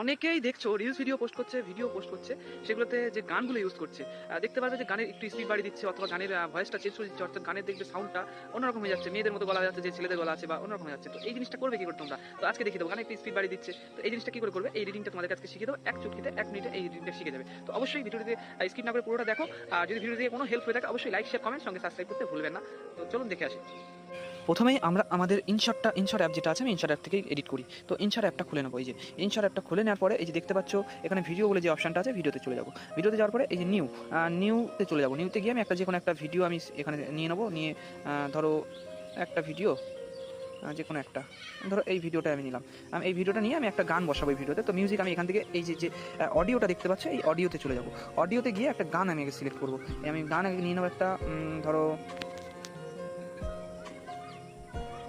অনেকেই দেখছ reels video post করছে ভিডিও পোস্ট করছে, সেগুলোতে যে গানগুলো ইউজ করছে দেখতে পারবে যে গানের একটু স্পিড বাড়িয়ে দিচ্ছে, অথবা গানের ভয়েসটা চেঞ্জ করে দিচ্ছে, অর্থাৎ গানের দেখবে সাউন্ডটা অন্যরকম হয়ে যাচ্ছে, মেয়েদের মতো গলা যাচ্ছে, যে ছেলেদের গলা আছে বা অন্যরকম হয়ে যাচ্ছে। তো এই জিনিসটা করবে কি করে তোমরা? তো আজকে দেখিয়ে দেবো, গানে একটু স্পিড বাড়িয়ে দিচ্ছে। তো এই জিনিসটা কি করে করবে? এই রিডিংটা তোমাদের আজকে শিখে দেবো, এক চুটকিতে এক মিনিটে এই রিডিংটা শিখে যাবে। তো অবশ্যই ভিডিওটিতে স্কিপ না করে পুরোটা দেখো, আর যদি ভিডিও দিয়ে কোনো হেল্প হয়ে থাকে, অবশ্যই লাইক শেয়ার কমেন্ট সঙ্গে সাবস্ক্রাইব করতে ভুলবেন না। তো চলুন দেখে আসি। প্রথমেই আমরা আমাদের ইনশটটা ইনশট অ্যাপ যেটা আছে, আমি ইনশট অ্যাপ থেকেই এডিট করি। তো ইনশট অ্যাপটা খুলে নেব, এই যে ইনশট অ্যাপটা খুলে নেওয়ার পরে এই যে দেখতে পাচ্ছ, এখানে ভিডিও বলে যে অপশনটা আছে ভিডিওতে চলে যাব। ভিডিওতে যাওয়ার পরে এই যে নিউ নিউতে চলে যাব। নিউতে গিয়ে আমি একটা যে কোনো একটা ভিডিও আমি এখানে নিয়ে নেব, নিয়ে ধরো একটা ভিডিও যে কোনো একটা, ধরো এই ভিডিওটা আমি নিলাম। আমি এই ভিডিওটা নিয়ে আমি একটা গান বসাবো এই ভিডিওতে তো। মিউজিক আমি এখান থেকে এই যে যে অডিওটা দেখতে পাচ্ছ, এই অডিওতে চলে যাব। অডিওতে গিয়ে একটা গান আমি আগে সিলেক্ট করব। আমি গান আগে নিয়ে নেব একটা ধরো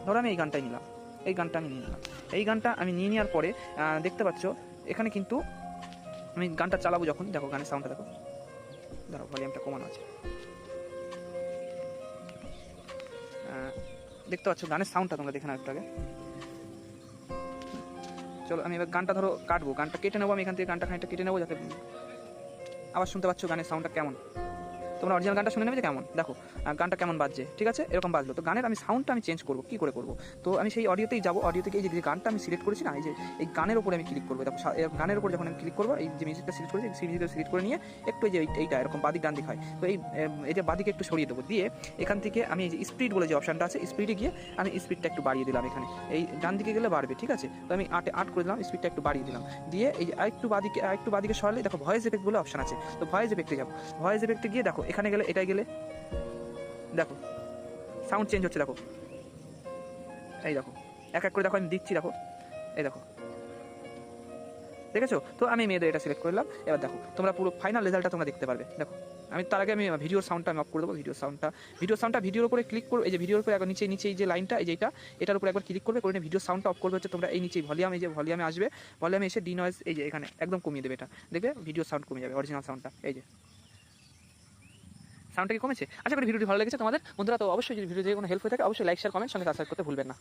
ধরো আমি এই গানটাই নিলাম। এই গানটা আমি নিয়ে নিলাম। এই গানটা আমি নিয়ে নেওয়ার পরে দেখতে পাচ্ছ, এখানে কিন্তু আমি গানটা চালাবো যখন। দেখো গানের সাউন্ডটা দেখো। ধরো ভলিউমটা কমানো আছে। দেখতে পাচ্ছ, গানের সাউন্ডটা তোমরা দেখে নাও একটু আগে। চলো, আমি এবার গানটা ধরো, কাটবো। গানটা কেটে নেব আমি এখান থেকে, গানটা খানিকটা কেটে নেব যাতে আবার শুনতে পাচ্ছ গানের সাউন্ডটা কেমন। তোমরা অরিজিনাল গানটা শুনে নেবে যে কেমন? দেখো গানটা কেমন বাজছে, ঠিক আছে? এরকম বাজলো। তো গানের আমি সাউন্ডটা আমি চেঞ্জ করব, কী করে করব? তো আমি সেই অডিওতেই যাব। অডিও থেকে এই যে যে গানটা আমি সিলেক্ট করেছি না, এই যে, এই গানের উপরে আমি ক্লিক করব। দেখো গানের উপর যখন আমি ক্লিক করব, এই যে মিউজিকটা সিলেক্ট করেছি, সেই মিউজিকটা সিলেক্ট করে নিয়ে একটু যে, এই- এইটা, এরকম বাদিক ডান দিক হয়। তো এই এটা বাদিকে একটু সরিয়ে দেবো। দিয়ে এখান থেকে আমি এই যে স্পিড বলে যে অপশানটা আছে স্পিডে গিয়ে আমি স্পিডটা একটু বাড়িয়ে দিলাম এখানে। এই ডান দিকে গেলে বাড়বে, ঠিক আছে? তো আমি আটে, আট করে দিলাম স্পিডটা একটু বাড়িয়ে দিলাম। দিয়ে এই যে আরেকটু বাদিকে আরেকটু বাদিকে সরালে, দেখো ভয়েস এফেক্ট বলে অপশান আছে। তো ভয়েস এফেক্টে যাব। ভয়েস এফেক্টে গিয়ে দেখো এখানে গেলে এটাই গেলে। দেখো সাউন্ড চেঞ্জ হচ্ছে, দেখো। এই দেখো, এক এক করে দেখো, আমি দিচ্ছি, দেখো। এই দেখো। দেখেছ? তো আমি মেয়েদের এটা সিলেক্ট করলাম। এবার দেখো, তোমরা পুরো ফাইনাল রেজাল্টটা তোমরা দেখতে পারবে। দেখো, আমি তার আগে আমি ভিডিওর সাউন্ডটা আমি অফ করে দেবো ভিডিও সাউন্ডটা ভিডিও সাউন্ডটা ভিডিওর উপরে ক্লিক করো, এই যে ভিডিওর উপরে একবার নিচে নিচে এই যে লাইনটা এই যে এটা, এটার উপরে একবার ক্লিক করবে, করে ভিডিও সাউন্ডটা অফ করবে হচ্ছে তোমরা এই নিচে ভলিউম এই যে ভলিউমে আসবে। ভলিউমে এসে ডি নয়েজ এই যে এখানে, একদম কমিয়ে দেবে এটা। দেখবে? ভিডিও সাউন্ড কমে যাবে অরিজিনাল সাউন্ডটা এই যে। সাউন্ডটা কি কমেছে? আচ্ছা করি ভিডিওটি ভালো লেগেছে তোমাদের। বন্ধুরা, তো অবশ্যই যদি ভিডিও দিয়ে কোনো হেল্প হয়ে থাকে, অবশ্যই লাইক শেয়ার কমেন্ট সঙ্গে সাবস্ক্রাইব করতে ভুলবেন না।